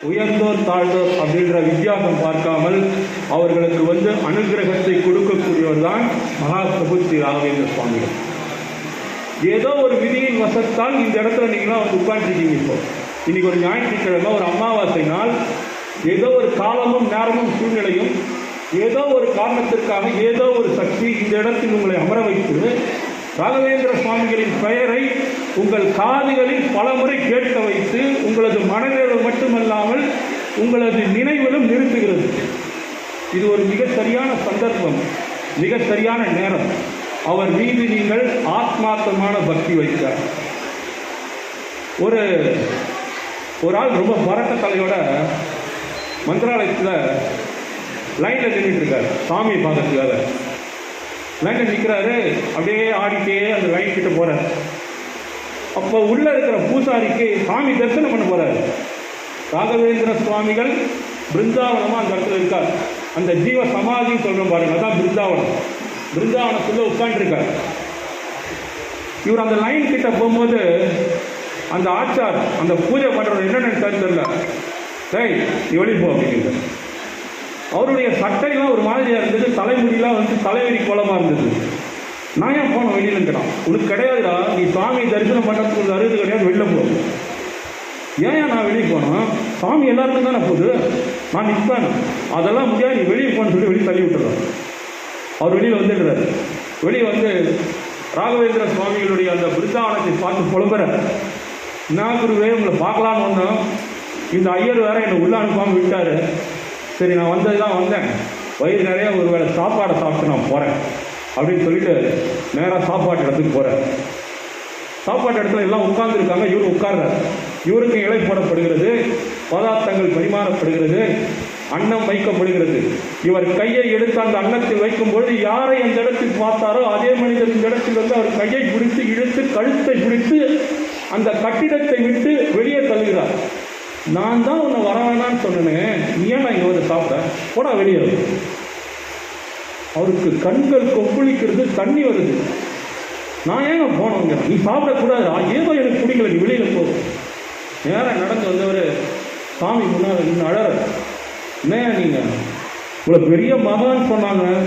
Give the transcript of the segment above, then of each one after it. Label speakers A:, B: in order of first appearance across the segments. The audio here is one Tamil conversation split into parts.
A: உயர்ந்தோர் தாழ்ந்தோர் அப்படின்ற வித்தியாசம் பார்க்காமல் அவர்களுக்கு வந்து அனுகிரகத்தை கொடுக்கக்கூடியவர் தான் மகாபிரபு ஸ்ரீ ராகவேந்திர சுவாமிகள். ஏதோ ஒரு விதியின் வசத்தால் இந்த இடத்துல நீங்களாம் வந்து உட்காந்துருக்கீங்க இப்போ. இன்னைக்கு ஒரு ஞாயிற்றுக்கிழமை ஒரு அமாவாசை நாள். ஏதோ ஒரு காலமும் நேரமும் சூழ்நிலையும் ஏதோ ஒரு காரணத்திற்காக ஏதோ ஒரு சக்தி இந்த இடத்தில் உங்களை அமர வைத்து ராகவேந்திர சுவாமிகளின் பெயரை உங்கள் காதுகளில் பலமுறை கேட்க வைத்து உங்களது மனநிலை மட்டுமல்லாமல் உங்களது நினைவிலும் நிறுத்துகிறது இது ஒரு மிக சரியான சந்தர்ப்பம் மிக சரியான நேரம். அவர் மீது நீங்கள் ஆத்மார்த்தமான பக்தி வைத்தார் ஒரு ஒரு ஆள் ரொம்ப பரட்ட தலையோட மந்திராலயத்தில் லைனில் நின்றுட்டு இருக்கார் சாமி பார்க்கறதுக்காக லைனில் நிற்கிறாரு அப்படியே ஆடிட்டே அந்த லைன் கிட்ட போகிறார் அப்போ உள்ளே இருக்கிற பூசாரிக்கு சாமி தரிசனம் பண்ண போகிறாரு ராகவேந்திர சுவாமிகள் பிருந்தாவனமாக அந்த இடத்துல இருக்கார். அந்த ஜீவ சமாதின்னு சொல்கிற பாருங்க அதான் பிருந்தாவனம். பிருந்தாவனத்தில் உட்காந்துருக்கார் இவர் அந்த லைன் கிட்ட போகும்போது அந்த ஆச்சார் அந்த பூஜை பண்ணுறவர் என்ன நினைச்சாரு தெரியல. டேய் நீ வெளியே போ அப்படிங்கிற அவருடைய சட்டையெல்லாம் ஒரு மாதிரியாக இருந்தது தலைமுடியெல்லாம் வந்து தலைவரி கோலமாக இருந்தது. நான் ஏன் போனோம் வெளியில இருக்கிறான் உனக்கு கிடையாதுடா. நீ சாமி தரிசனம் பண்ணுறதுக்கு ஒரு அறுபது கிடையாது வெளில போ. ஏன் நான் வெளியே போனோம் சாமி எல்லாருக்கும் தானே போகுது? நான் நிற்பேன் அதெல்லாம் முடியாது. நீ வெளியே போன்னு சொல்லி வெளியே தள்ளி விட்டுறான். அவர் வெளியில் வந்துடுறாரு. வெளியே வந்து ராகவேந்திர சுவாமிகளுடைய அந்த பிருந்தாவனத்தை பார்த்து புலம்புற. நான் குருவே உங்களை பார்க்கலான்னு வந்தோம். இந்த ஐயர் வேற என்னை உள்ள அனுப்பாமல் விட்டாரு. சரி நான் வந்தது தான் வந்தேன். வயிறு நிறையா ஒரு வேளை சாப்பாடை சாப்பிட்டு நான் போகிறேன் அப்படின்னு சொல்லிட்டு நேராக சாப்பாட்டு இடத்துக்கு போகிறேன் சாப்பாட்டு இடத்துல எல்லாம் உட்கார்ந்துருக்காங்க. இவர் உட்கார்றார். இவருக்கு இலை போடப்படுகிறது பதார்த்தங்கள் பரிமாறப்படுகிறது அன்னம் வைக்கப்படுகிறது. இவர் கையை எடுத்து அந்த அன்னத்தில் வைக்கும்போது யாரை அந்த இடத்தில் பார்த்தாரோ அதே மனிதர் இந்த இடத்தில் வந்து அவர் கையை பிடித்து இழுத்து கழுத்தை பிடித்து அந்த கட்டிடத்தை விட்டு வெளியே தள்ளுகிறார். நான் தான் உன்னை வர வேணான்னு சொன்னேன். நீ ஏன் நான் இங்கே வந்து சாப்பிட போடா வெளியே. அவருக்கு கண்கள் கொப்பளிக்கிறது தண்ணி வருது. நான் ஏங்க போனவங்க நீ சாப்பிடக்கூடாது. ஆ, ஏதோ எனக்கு பிடிக்கல. நீ வெளியில் போ. நேரம் நடந்து வந்தவர் சாமி முன்னால் நின்று அழற. என்ன நீங்கள் இவ்வளோ பெரிய மகான்னு சொன்னாங்க.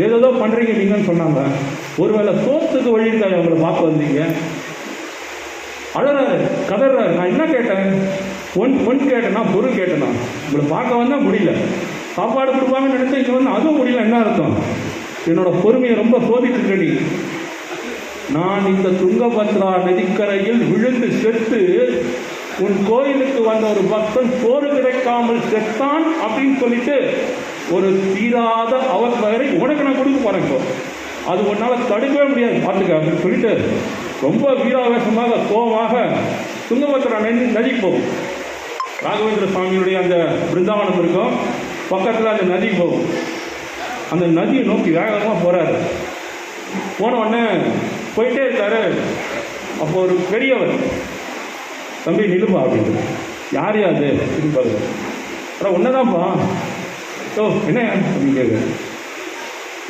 A: ஏதோ பண்ணுறீங்க நீங்கன்னு சொன்னாங்க. ஒருவேளை சோத்துக்கு வழி இருக்காது உங்களை பார்க்க வந்தீங்க. அழறாரு கதறாரு. நான் என்ன கேட்டேன்? ஒன் ஒன் கேட்டேனா பொருள் கேட்டேனா? உங்களை பார்க்க வந்தால் முடியல. சாப்பாடு கொடுப்பாங்கன்னு நினைச்சா இங்க வந்து அதுவும் முடியல. என்ன அர்த்தம்? என்னோட பொறுமையை ரொம்ப சோதிச்சுட்ட நீ. நான் இந்த துங்கபத்ரா நதிக்கரையில் விழுந்து செத்து உன் கோயிலுக்கு வந்த ஒரு பக்தன் சோறு கிடைக்காமல் செத்தான் அப்படின்னு சொல்லிட்டு ஒரு தீராத அவர் உனக்கு நான் கொடுக்க போறேன் இப்போ. அது உன்னால் தடுக்கவே முடியாது. பார்த்துக்க அப்படின்னு சொல்லிட்டு ரொம்ப வீராவேசமாக கோபமாக துங்கபத்ரா நதி நதிக்கு போகும் ராகவேந்திர சுவாமியுடைய அந்த பிருந்தாவனம் இருக்கும். பக்கத்தில் அந்த நதி போகும். அந்த நதியை நோக்கி வேகமாக போகிறாரு போன உடனே போயிட்டே இருக்காரு. அப்போ ஒரு பெரியவர் தம்பி நிலுப்பா அப்படின்னு. யார் யாது திருப்பாரு அப்புறம் ஒன்னதான்ப்பா ஓ என்ன? அப்படின்னு கேட்குறேன்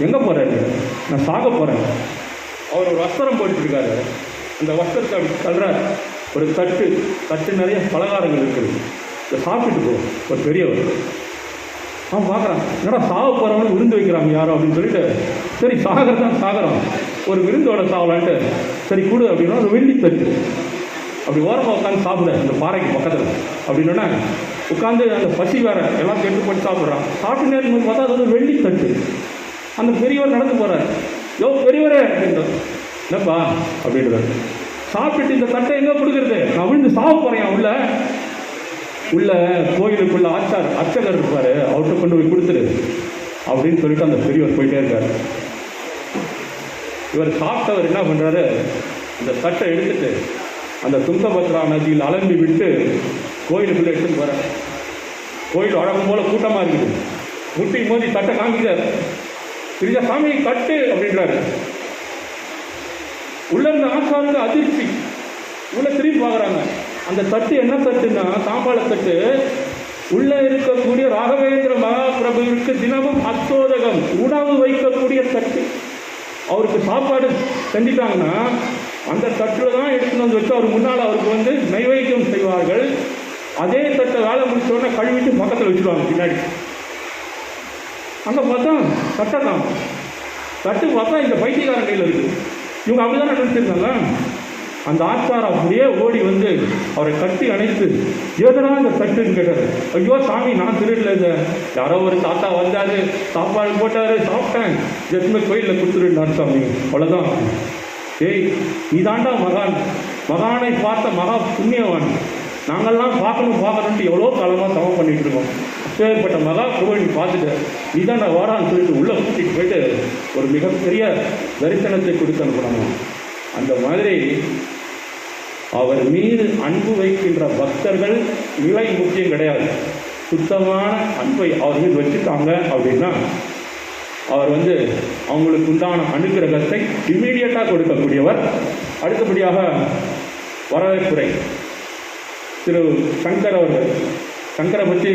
A: எங்கே போகிறாரு நான் சாக போகிறேன் அவர் ஒரு வஸ்திரம் போட்டுருக்காரு அந்த வஸ்திரத்தை அப்படி தள்ளுறாரு. ஒரு தட்டு தட்டு நிறைய பலகாரங்கள் இருக்குது. இதை சாப்பிட்டுட்டு போ ஒரு பெரியவர். அவன் பார்க்குறான். என்னடா சாக போகிறவனு விருந்து வைக்கிறாங்க யாரோ அப்படின்னு சொல்லிட்டு சரி சாகர்தான் சாகரம். ஒரு விருந்தோட சாவலான்ட்டு சரி கொடு அப்படின்னா ஒரு வெள்ளி தட்டு. அப்படி ஓரமாக உட்காந்து சாப்பிடு அந்த பாறைக்கு பக்கத்தில். அப்படின்னா உட்காந்து அந்த பசி வேற எல்லாம் கெட்டு போட்டு சாப்பிட்றான். சாப்பிட்டு நேரம் பார்த்தா அது வந்து வெள்ளி தட்டு. அந்த பெரியவர் நடந்து போகிறார் யோ பெரியவரே அப்படின்றார். என்னப்பா அப்படின்றாரு. சாப்பிட்டுட்டு இந்த தட்டை எங்கே கொடுக்குறது? நான் விழுந்து சாப்பிட்றேன் போகிறேன் உள்ள. உள்ள கோயிலுக்குள்ள ஆச்சார் அர்ச்சகர் இருப்பார். கொண்டு போய் கொடுத்துரு அப்படின்னு சொல்லிட்டு அந்த பெரியவர் போயிட்டே இருக்கார். இவர் சாப்பிட்டவர் என்ன பண்ணுறாரு இந்த சட்டை எடுத்துட்டு அந்த துங்கபத்ரா நதியில் அலம்பி விட்டு கோயிலுக்குள்ளே எடுத்துன்னு போகிறார் கோயில் வழக்கம் போல் கூட்டமாக இருக்குது. முட்டி மோதி தட்டை காமிக்கிறார். திருஜா சாமி தட்டு அப்படின்றாரு. உள்ள இருந்த ஆச்சாருக்கு அதிர்ச்சி. உள்ள திரும்பி பார்க்குறாங்க. அந்த தட்டு என்ன தட்டுன்னா தாம்பாள தட்டு. உள்ள இருக்கக்கூடிய ராகவேந்திர மகாபிரபுவிற்கு தினமும் அத்தோதகம் உணவு வைக்கக்கூடிய தட்டு. அவருக்கு சாப்பாடு செஞ்சிட்டாங்கன்னா அந்த தட்டில் தான் எடுத்துன்னு வந்து வச்சு அவர் முன்னால் அவருக்கு வந்து நைவேத்தியம் செய்வார்கள். அதே தட்டை வேலை முடிச்சோடனே கழுவிட்டு பக்கத்தில் வச்சுருவாங்க பின்னாடி. அங்கே பார்த்தா தட்டை தான். தட்டு பார்த்தா இந்த பைத்தியக்காரன் கையில் இருக்குது இவங்க அப்படி தானே நினச்சிருந்தாங்க? அந்த ஆச்சாரம் அப்படியே ஓடி வந்து அவரை கட்டி அணைத்து எதனா இந்த தட்டுன்னு கேட்டார். ஐயோ சாமி நான் திருடல இதை. யாரோ ஒரு தாத்தா வந்தாரு. சாப்பாடு போட்டாரு. சாப்பிட்டேன். ஜெத்மே கோயிலில் கொடுத்துருந்தார் சாமி. அவ்வளோதான் ஏய் இதாண்டா மகான். மகானை பார்த்த மகா புண்ணியவான். நாங்கள்லாம் பார்க்கணும் பார்க்கணுன்ட்டு எவ்வளோ காலமாக தவம் பண்ணிட்டு இருக்கோம். அப்பேற்பட்ட மகா புகழ் பார்த்துட்டு. இதான் நான் வாடான்னு சொல்லிட்டு உள்ளே கூட்டிகிட்டு போயிட்டு ஒரு மிகப்பெரிய தரிசனத்தை கொடுத்து அனுப்பணும் அந்த மாதிரி அவர் மீது அன்பு வைக்கின்ற பக்தர்கள் நிலை முக்கியம் கிடையாது. சுத்தமான அன்பை அவர் மீது வச்சுட்டாங்க அப்படின்னா அவர் வந்து அவங்களுக்கு உண்டான அனுகிரகத்தை இம்மீடியட்டாக கொடுக்கக்கூடியவர். அடுத்தபடியாக வரவேற்புரை திரு சங்கர் அவர்கள். சங்கரை பற்றி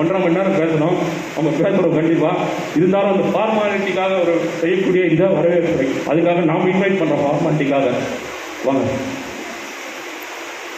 A: ஒன்றரை மணி நேரம் பேசணும். நம்ம பேசுகிறோம் கண்டிப்பாக இருந்தாலும் அந்த ஃபார்மாலிட்டிக்காக அவர் செய்யக்கூடிய இதை வரவேற்பு அதுக்காக நாம் இன்வைட் பண்ணுறோம் ஃபார்மாலிட்டிக்காக வாங்க.